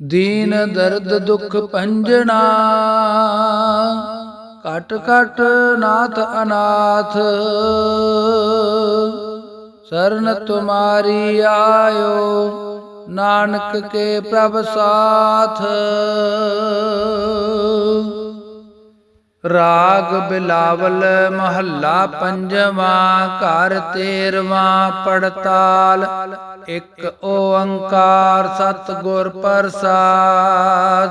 ਦੀਨ ਦਰਦ ਦੁਖ ਭੰਜਨਾ ਕਟ ਕਟ ਨਾਥ ਅਨਾਥ। ਸਰਨ ਤੁਮਾਰੀ ਆਇਓ, ਨਾਨਕ ਕੇ ਪ੍ਰਭ ਸਾਥ। ਰਾਗ ਬਿਲਾਵਲ ਮਹੱਲਾ ਪੰਜਵਾਂ, ਘਰ ਤੇਰਵਾਂ, ਪੜਤਾਲ, ਇੱਕ ਓੰਕਾਰ ਸਤਿਗੁਰ ਪ੍ਰਸਾਦ।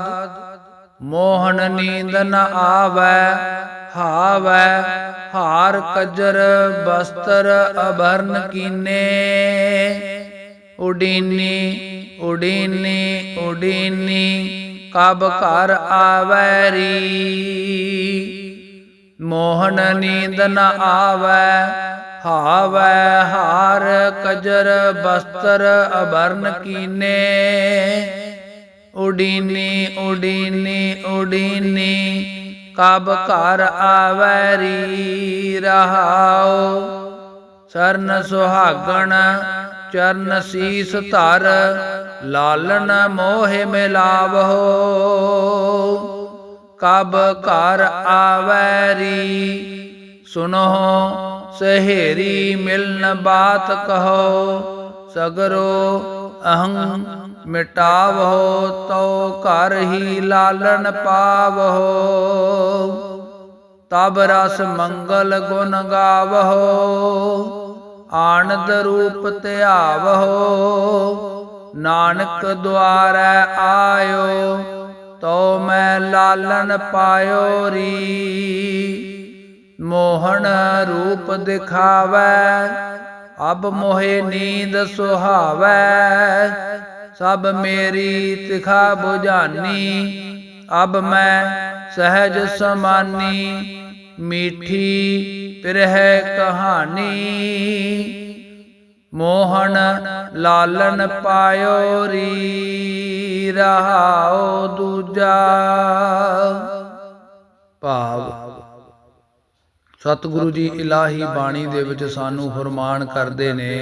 ਮੋਹਨ ਨੀਂਦ ਨ ਆਵੈ, ਹਾਵੈ, ਹਾਰ ਕਜਰ ਬਸਤਰ ਅਭਰਨ ਕੀਨੇ। ਉਡੀਨੀ ਉਡੀਨੀ ਉਡੀਨੀ ਕਬ ਘਰ ਆਵੈਰੀ? ਮੋਹਨ ਨੀਂਦ ਨ ਆਵੈ, ਹਾਵੈ ਹਾਰ ਕਜਰ ਬਸਤਰ ਅਬਰਨ ਕੀਨੇ। ਉਡੀਨੀ ਉਡੀਨੀ ਉਡੀਨੀ, ਕਬ ਘਰ ਆਵੈਰੀ ਰਹਾਓ? ਸਰਨ ਸੁਹਾਗਣ, ਚਰਨ ਸੀਸ ਧਰ ਲਾਲਨ ਮੋਹਿ ਮਿਲਾਵੋ ਕਬ ਘਰ ਆਵੈਰੀ ਸੁਨੋ ਸਹੇਰੀ ਮਿਲਨ ਬਾਤ ਕਹੋ। ਸਗਰੋ ਅਹੰ ਮਿਟਾਵੋ ਤੋ ਘਰ ਹੀ ਲਾਲਨ ਪਾਵੋ ਤਬ ਰਸ ਮੰਗਲ ਗੁਣ ਗਾਵੋ ਆਨੰਦ ਰੂਪ ਧਿਆਵੋ ਨਾਨਕ ਦੁਆਰੈ ਆਇਓ, ਤੋ ਮੈਂ ਲਾਲਨ ਪਾਇਓ ਰੀ। ਮੋਹਨ ਰੂਪ ਦਿਖਾਵੈ, ਅਬ ਮੋਹੇ ਨੀਂਦ ਸੁਹਾਵੈ। ਸਭ ਮੇਰੀ ਤਿਖਾ 부ਝਾਨੀ ਅਬ ਮੈਂ ਸਹਿਜ ਸਮਾਨੀ, ਮੀਠੀ ਪਿਰਹਿ ਕਹਾਣੀ। ਮੋਹਨ ਲਾਲਨ ਪਾਇਓ ਰੀ ਰਹਾਉ ਦੂਜਾ। ਭਾਵ, ਸਤਿਗੁਰੂ ਜੀ ਇਲਾਹੀ ਬਾਣੀ ਦੇ ਵਿੱਚ ਸਾਨੂੰ ਫਰਮਾਨ ਕਰਦੇ ਨੇ,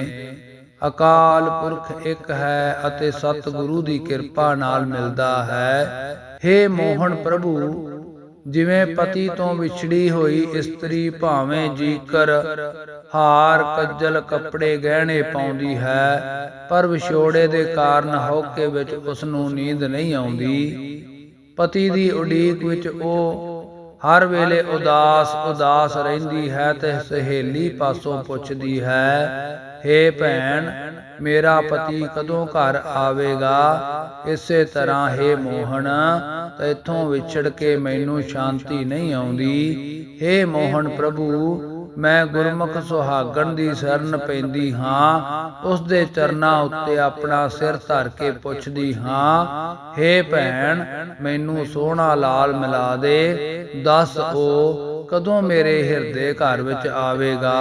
ਅਕਾਲ ਪੁਰਖ ਇੱਕ ਹੈ ਅਤੇ ਸਤਿਗੁਰੂ ਦੀ ਕਿਰਪਾ ਨਾਲ ਮਿਲਦਾ ਹੈ। हे ਮੋਹਨ ਪ੍ਰਭੂ ਜਿਵੇਂ ਪਤੀ ਤੋਂ ਵਿਛੜੀ ਹੋਈ ਇਸਤਰੀ ਭਾਵੇਂ ਜੀਕਰ ਹਾਰ ਕੱਜਲ ਕੱਪੜੇ ਗਹਿਣੇ ਪਾਉਂਦੀ ਹੈ ਪਰ ਵਿਛੋੜੇ ਦੇ ਕਾਰਨ ਹੌਕੇ ਵਿੱਚ ਉਸ ਨੂੰ ਨੀਂਦ ਨਹੀਂ ਆਉਂਦੀ। ਪਤੀ ਦੀ ਉਡੀਕ ਵਿੱਚ ਉਹ ਹਰ ਵੇਲੇ ਉਦਾਸ ਉਦਾਸ ਰਹਿੰਦੀ ਹੈ ਤੇ ਸਹੇਲੀ ਪਾਸੋਂ ਪੁੱਛਦੀ ਹੈ हे ਭੈਣ ਮੇਰਾ ਪਤੀ ਕਦੋਂ ਘਰ ਆਵੇਗਾ ਇਸੇ ਤਰ੍ਹਾਂ हे ਮੋਹਨ ਤੈਥੋਂ ਵਿਛੜ ਕੇ ਮੈਨੂੰ ਸ਼ਾਂਤੀ ਨਹੀਂ ਆਉਂਦੀ हे ਮੋਹਨ ਪ੍ਰਭੂ ਮੈਂ ਗੁਰਮੁਖ ਸੁਹਾਗਣ ਦੀ ਸ਼ਰਨ ਪੈਂਦੀ ਹਾਂ ਉਸ ਦੇ ਚਰਨਾਂ ਉੱਤੇ ਆਪਣਾ ਸਿਰ ਧਰ ਕੇ ਪੁੱਛਦੀ ਹਾਂ हे ਭੈਣ ਮੈਨੂੰ ਸੋਹਣਾ ਲਾਲ ਮਿਲਾ ਦੇ ਦੱਸ ਉਹ ਕਦੋਂ ਮੇਰੇ ਹਿਰਦੇ ਘਰ ਵਿੱਚ ਆਵੇਗਾ?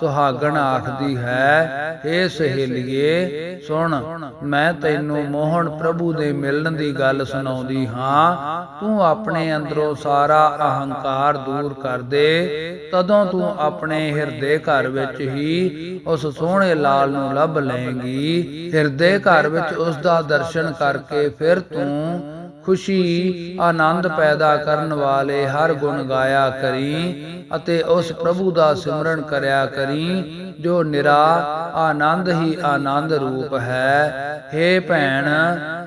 ਸੁਹਾਗਣ ਆਖਦੀ ਹੈ ਏ ਸਹੇਲੀਏ ਸੁਣ ਮੈਂ ਤੈਨੂੰ ਮੋਹਨ ਪ੍ਰਭੂ ਦੇ ਮਿਲਣ ਦੀ ਗੱਲ ਸੁਣਾਉਂਦੀ ਹਾਂ। ਤੂੰ ਆਪਣੇ ਅੰਦਰੋਂ ਸਾਰਾ ਅਹੰਕਾਰ ਦੂਰ ਕਰ ਦੇ ਤਦੋਂ ਤੂੰ ਆਪਣੇ ਹਿਰਦੇ ਘਰ ਵਿੱਚ ਹੀ ਉਸ ਸੋਹਣੇ ਲਾਲ ਨੂੰ ਲੱਭ ਲਏਂਗੀ। ਹਿਰਦੇ ਘਰ ਵਿੱਚ ਉਸ ਦਾ ਦਰਸ਼ਨ ਕਰਕੇ ਫਿਰ ਤੂੰ ਖੁਸ਼ੀ, ਆਨੰਦ ਪੈਦਾ ਕਰਨ ਵਾਲੇ ਹਰ ਗੁਣ ਗਾਇਆ ਕਰੀ ਅਤੇ ਉਸ ਪ੍ਰਭੂ ਦਾ ਸਿਮਰਨ ਕਰਿਆ ਕਰੀ, ਜੋ ਨਿਰਾ, ਆਨੰਦ ਹੀ ਆਨੰਦ ਰੂਪ ਹੈ। हे ਭੈਣ,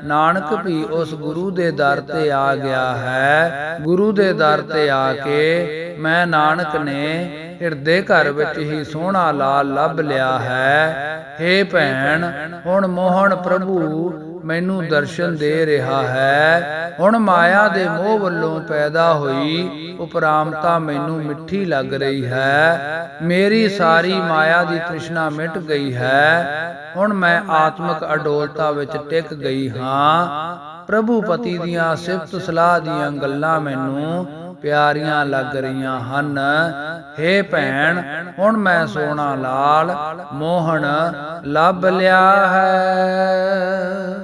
ਨਾਨਕ ਵੀ ਉਸ ਗੁਰੂ ਦੇ ਦਰ ਤੇ ਆ ਗਿਆ ਹੈ। ਗੁਰੂ ਦੇ ਦਰ ਤੇ ਆ ਕੇ ਮੈਂ ਨਾਨਕ ਨੇ ਹਿਰਦੇ ਘਰ ਵਿੱਚ ਹੀ ਸੋਹਣਾ ਲਾਲ ਲੱਭ ਲਿਆ ਹੈ। हे ਭੈਣ, ਹੁਣ ਮੋਹਨ ਪ੍ਰਭੂ ਮੈਨੂੰ ਦਰਸ਼ਨ ਦੇ ਰਿਹਾ ਹੈ। ਹੁਣ ਮਾਇਆ ਦੇ ਮੋਹ ਵੱਲੋਂ ਪੈਦਾ ਹੋਈ ਉਪਰਾਮਤਾ ਮੈਨੂੰ ਮਿੱਠੀ ਲੱਗ ਰਹੀ ਹੈ। ਮੇਰੀ ਸਾਰੀ ਮਾਇਆ ਦੀ ਤ੍ਰਿਸ਼ਨਾ ਮਿਟ ਗਈ ਹੈ। ਹੁਣ ਮੈਂ ਆਤਮਿਕ ਅਡੋਲਤਾ ਵਿੱਚ ਟਿਕ ਗਈ ਹਾਂ। ਪ੍ਰਭੂ ਪਤੀ ਦੀਆਂ ਸਿਫਤ ਸਲਾਹ ਦੀਆਂ ਗੱਲਾਂ ਮੈਨੂੰ ਪਿਆਰੀਆਂ ਲੱਗ ਰਹੀਆਂ ਹਨ। हे ਭੈਣ ਹੁਣ ਮੈਂ ਸੋਹਣਾ ਲਾਲ ਮੋਹਣ ਲੱਭ ਲਿਆ ਹੈ।